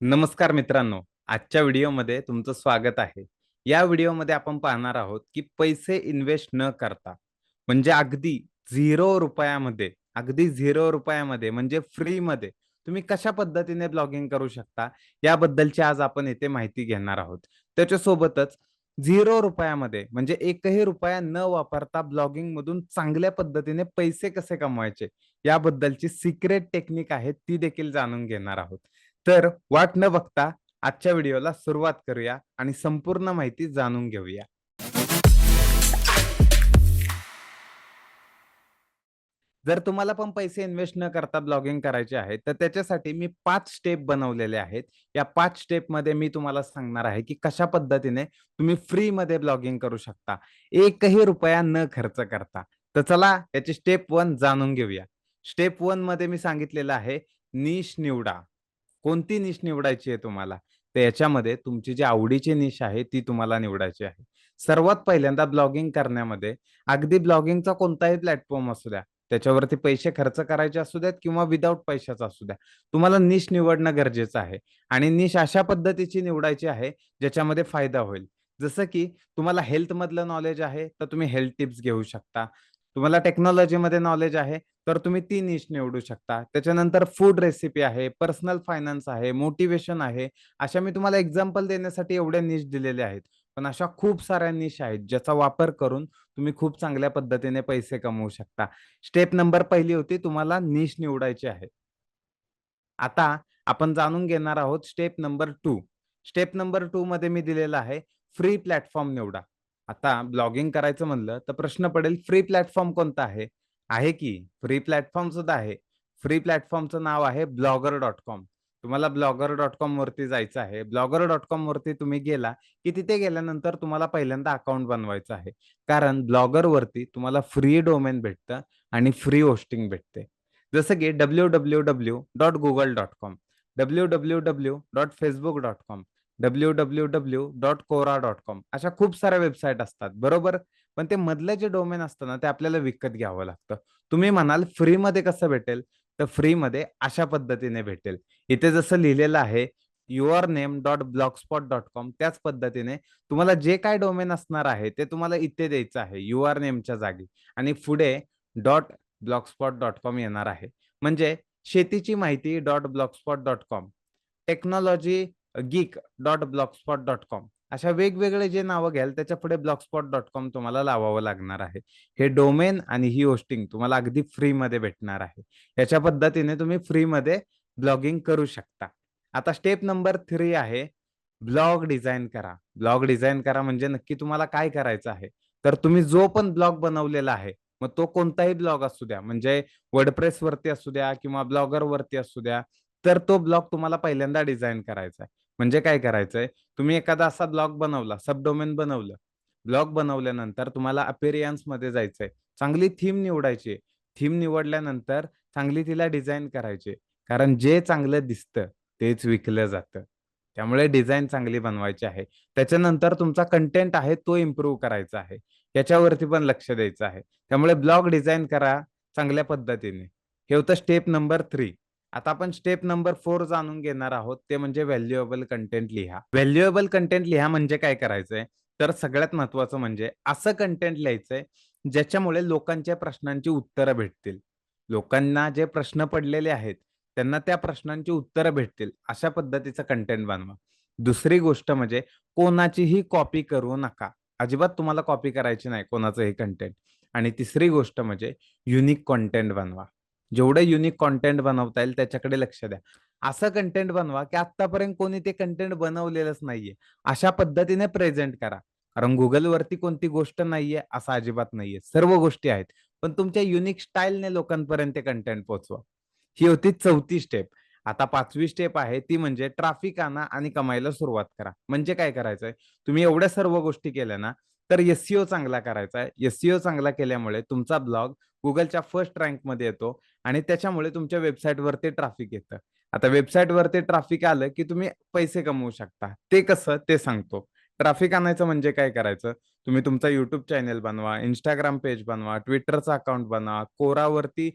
नमस्कार मित्रांनो आजच्या व्हिडिओमध्ये तुमचं स्वागत आहे. या व्हिडिओमध्ये आपण पाहणार आहोत की पैसे इन्व्हेस्ट न करता म्हणजे अगदी झिरो रुपयामध्ये अगदी झिरो रुपयामध्ये म्हणजे फ्रीमध्ये तुम्ही कशा पद्धतीने ब्लॉगिंग करू शकता? याबद्दलची आज आपण येथे माहिती घेणार आहोत. त्याच्यासोबतच झिरो रुपयामध्ये म्हणजे एकही रुपया न वापरता ब्लॉगिंग मधून चांगल्या पद्धतीने पैसे कसे कमवायचे? याबद्दलची सिक्रेट टेक्निक आहे ती देखील जाणून घेणार आहोत. तर वाट न बघता आजच्या व्हिडिओला सुरुवात करूया आणि संपूर्ण माहिती जाणून घेऊया. जर तुम्हाला पण पैसे इन्व्हेस्ट न करता ब्लॉगिंग करायचे आहे तर त्याच्यासाठी मी पाच स्टेप बनवलेले आहेत. या पाच स्टेपमध्ये मी तुम्हाला सांगणार आहे की कशा पद्धतीने तुम्ही फ्री मध्ये ब्लॉगिंग करू शकता. एकही रुपया न खर्च करता. तर चला याची स्टेप वन जाणून घेऊया. स्टेप वनमध्ये मी सांगितलेलं आहे निश निवडा. कोणती निश निवडायची आहे तुम्हाला? तर याच्यामध्ये तुमची जी आवडीची निश आहे ती तुम्हाला निवडायची आहे. सर्वात पहिल्यांदा ब्लॉगिंग करण्यामध्ये अगदी ब्लॉगिंगचा कोणताही प्लॅटफॉर्म असू द्या त्याच्यावरती पैसे खर्च करायचे असू द्यात किंवा विदाऊट पैशाचा असू द्या तुम्हाला निश निवडणं गरजेचं आहे. आणि निश अशा पद्धतीची निवडायची आहे ज्याच्यामध्ये फायदा होईल. जसं की तुम्हाला हेल्थ मधलं नॉलेज आहे तर तुम्ही हेल्थ टिप्स घेऊ शकता. तुम्हाला टेक्नॉलॉजीमध्ये नॉलेज आहे तर तुम्ही ती निश निवडू शकता. त्याच्यानंतर फूड रेसिपी आहे पर्सनल फायनान्स आहे मोटिवेशन आहे. अशा मी तुम्हाला एक्झाम्पल देण्यासाठी एवढ्या निश दिलेल्या आहेत. पण अशा खूप साऱ्या निश आहेत ज्याचा वापर करून तुम्ही खूप चांगल्या पद्धतीने पैसे कमवू शकता. स्टेप नंबर पहिली होती तुम्हाला निश निवडायची आहे. आता आपण जाणून घेणार आहोत step number two step number two मध्ये मी दिलेला आहे फ्री प्लॅटफॉर्म निवडा. आता ब्लॉगिंग करायचं म्हणलं तर प्रश्न पडेल फ्री प्लॅटफॉर्म कोणता आहे? आहे की फ्री प्लॅटफॉर्म सुद्धा आहे. फ्री प्लॅटफॉर्मचं नाव आहे ब्लॉगर डॉट कॉम. तुम्हाला ब्लॉगर डॉट कॉम वरती जायचं आहे. ब्लॉगर डॉट कॉम वरती तुम्ही गेला की तिथे गेल्यानंतर तुम्हाला पहिल्यांदा अकाउंट बनवायचं आहे. कारण ब्लॉगर वरती तुम्हाला फ्री डोमेन भेटतं आणि फ्री होस्टिंग भेटते. जसं की W W W dot Google dot com W W W dot Facebook dot com. W W W dot Quora dot com अशा खूप साऱ्या वेबसाईट असतात बरोबर? पण ते मधलं जे डोमेन असतं ना ते आपल्याला विकत घ्यावं लागतं. तुम्ही म्हणाल फ्रीमध्ये कसं भेटेल? तर फ्रीमध्ये अशा पद्धतीने भेटेल. इथे जसं लिहिलेलं आहे your name dot blogspot dot com त्याच पद्धतीने तुम्हाला जे काय डोमेन असणार आहे ते तुम्हाला इथे द्यायचं आहे यू आर नेमच्या जागी. आणि पुढे डॉट ब्लॉकस्पॉट डॉट कॉम येणार आहे. म्हणजे शेतीची माहिती dot blogspot dot com technology geek dot blogspot dot com अशा वेगवेगळे जे नावं घ्याल त्याच्या पुढे ब्लॉकस्पॉट डॉट कॉम तुम्हाला लावावं लागणार आहे. हे डोमेन आणि ही होस्टिंग तुम्हाला अगदी फ्रीमध्ये भेटणार आहे. याच्या पद्धतीने तुम्ही फ्रीमध्ये ब्लॉगिंग करू शकता. आता स्टेप नंबर थ्री आहे ब्लॉग डिझाईन करा. ब्लॉग डिझाईन करा म्हणजे नक्की तुम्हाला काय करायचं आहे? तर तुम्ही जो पण ब्लॉग बनवलेला आहे मग तो कोणताही ब्लॉग असू द्या म्हणजे वर्डप्रेस वरती असू द्या किंवा ब्लॉगर वरती असू द्या तर तो ब्लॉग तुम्हाला पहिल्यांदा डिझाईन करायचा आहे. म्हणजे काय करायचंय? तुम्ही एखादा असा ब्लॉग बनवला सब डोमेन बनवलं. ब्लॉग बनवल्यानंतर तुम्हाला अपेरियन्समध्ये जायचंय. चांगली थीम निवडायची. थीम निवडल्यानंतर चांगली तिला डिझाईन करायची. कारण जे चांगलं दिसतं तेच विकलं जातं. त्यामुळे डिझाईन चांगली बनवायची आहे. त्याच्यानंतर तुमचा कंटेंट आहे तो इम्प्रूव्ह करायचा आहे. याच्यावरती पण लक्ष द्यायचं आहे. त्यामुळे ब्लॉग डिझाईन करा चांगल्या पद्धतीने. हे होतं स्टेप नंबर थ्री. आता आपण स्टेप नंबर फोर जाणून घेणार आहोत. ते म्हणजे व्हॅल्युएबल कंटेंट लिहा. व्हॅल्युएबल कंटेंट लिहा म्हणजे काय करायचंय? तर सगळ्यात महत्वाचं म्हणजे असं कंटेंट लिहायचंय ज्याच्यामुळे लोकांच्या प्रश्नांची उत्तरं भेटतील. लोकांना जे प्रश्न पडलेले आहेत त्यांना त्या प्रश्नांची उत्तरं भेटतील. अशा पद्धतीचं कंटेंट बनवा. दुसरी गोष्ट म्हणजे कोणाचीही कॉपी करू नका. अजिबात तुम्हाला कॉपी करायची नाही कोणाचंही कंटेंट आणि तिसरी गोष्ट म्हणजे युनिक कॉन्टेंट बनवा. जेवढं युनिक कॉन्टेंट बनवता येईल त्याच्याकडे लक्ष द्या. असं कंटेंट बनवा की आतापर्यंत कोणी ते कंटेंट बनवलेलंच नाहीये. अशा पद्धतीने प्रेझेंट करा. कारण गुगलवरती कोणती गोष्ट नाहीये असं अजिबात नाहीये. सर्व गोष्टी आहेत. पण तुमच्या युनिक स्टाईलने लोकांपर्यंत ते कंटेंट पोहोचवा. ही होती चौथी स्टेप आता पाचवी स्टेप आहे ती म्हणजे ट्राफिक आणा आणि कमायला सुरुवात करा. म्हणजे काय करायचंय? तुम्ही एवढ्या सर्व गोष्टी केल्या ना तर एससीओ चांगला करायचा आहे. एससीओ चांगला केल्यामुळे तुमचा ब्लॉग गुगलच्या फर्स्ट रँकमध्ये येतो. आणि त्याच्यामुळे तुमच्या वेबसाईटवरती ट्राफिक येतं. आता वेबसाईटवरती ट्राफिक आलं की तुम्ही पैसे कमवू शकता. ते कसं? ते सांगतो. ट्रॅफिक आणायचं म्हणजे काय करायचं? तुम्ही तुमचा युट्यूब चॅनेल बनवा इंस्टाग्राम पेज बनवा ट्विटरचा अकाउंट बनवा कोरावरती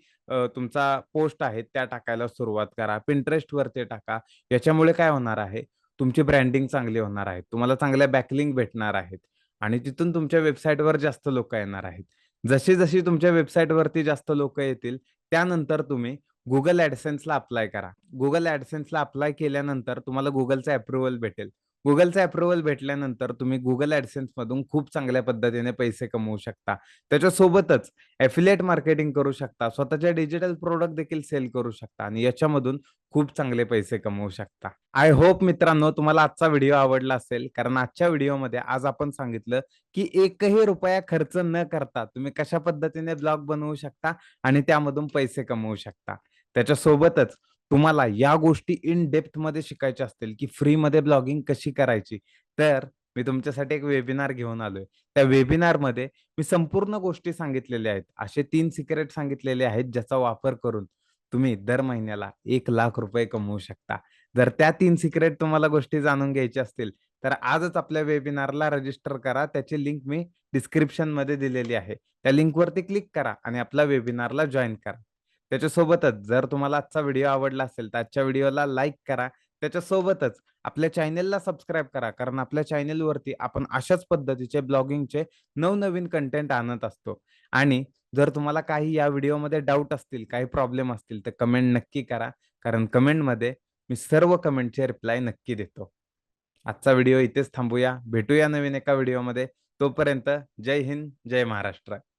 तुमचा पोस्ट आहे त्या टाकायला सुरुवात करा पिंटरेस्टवरती वरती टाका. याच्यामुळे काय होणार आहे? तुमची ब्रँडिंग चांगली होणार आहे. तुम्हाला चांगल्या बॅकलिंग भेटणार आहेत. आणि तिथून तुमच्या वेबसाईटवर जास्त लोक येणार आहेत. जशी जशी तुमच्या वेबसाईटवरती जास्त लोक येतील त्यानंतर तुम्ही गुगल ऍडसेन्सला अप्लाय करा. गुगल ऍडसेन्सला अप्लाय केल्यानंतर तुम्हाला गुगलचं अप्रुव्हल भेटेल. गुगलचं अप्रुव्हल भेटल्यानंतर तुम्ही गुगल ऍडसेन्स मधून खूप चांगल्या पद्धतीने पैसे कमवू शकता. त्याच्यासोबतच एफिलेट मार्केटिंग करू शकता. स्वतःचे डिजिटल प्रोडक्ट देखील सेल करू शकता आणि याच्यामधून खूप चांगले पैसे कमवू शकता. आय होप मित्रांनो तुम्हाला आजचा व्हिडिओ आवडला असेल. कारण आजच्या व्हिडिओमध्ये आज आपण सांगितलं की एकही रुपया खर्च न करता तुम्ही कशा पद्धतीने ब्लॉग बनवू शकता आणि त्यामधून पैसे कमवू शकता. त्याच्यासोबतच तुम्हाला या गोष्टी इन डेप्थमध्ये शिकायच्या असतील की फ्री मध्ये ब्लॉगिंग कशी करायची? तर मी तुमच्यासाठी एक वेबिनार घेऊन आलोय. त्या वेबिनारमध्ये मी संपूर्ण गोष्टी सांगितलेल्या आहेत. असे तीन सिक्रेट सांगितलेले आहेत ज्याचा वापर करून तुम्ही दर महिन्याला एक लाख रुपये कमवू शकता. जर त्या तीन सिक्रेट तुम्हाला गोष्टी जाणून घ्यायच्या असतील तर आजच आपल्या वेबिनारला रजिस्टर करा. त्याची लिंक मी डिस्क्रिप्शनमध्ये दिलेली आहे. त्या लिंकवरती क्लिक करा आणि आपल्या वेबिनारला जॉईन करा. त्याच्यासोबतच जर तुम्हाला आजचा व्हिडिओ आवडला असेल तर आजच्या व्हिडिओला लाईक करा. त्याच्यासोबतच आपल्या चॅनेलला सबस्क्राईब करा. कारण आपल्या चॅनेलवरती आपण अशाच पद्धतीचे ब्लॉगिंगचे नवनवीन कंटेंट आणत असतो. आणि जर तुम्हाला काही या व्हिडिओमध्ये डाऊट असतील काही प्रॉब्लेम असतील तर कमेंट नक्की करा. कारण कमेंटमध्ये मी सर्व कमेंटचे रिप्लाय नक्की देतो. आजचा व्हिडिओ इथेच थांबूया. भेटूया नवीन एका व्हिडिओमध्ये. तोपर्यंत जय हिंद जय महाराष्ट्र.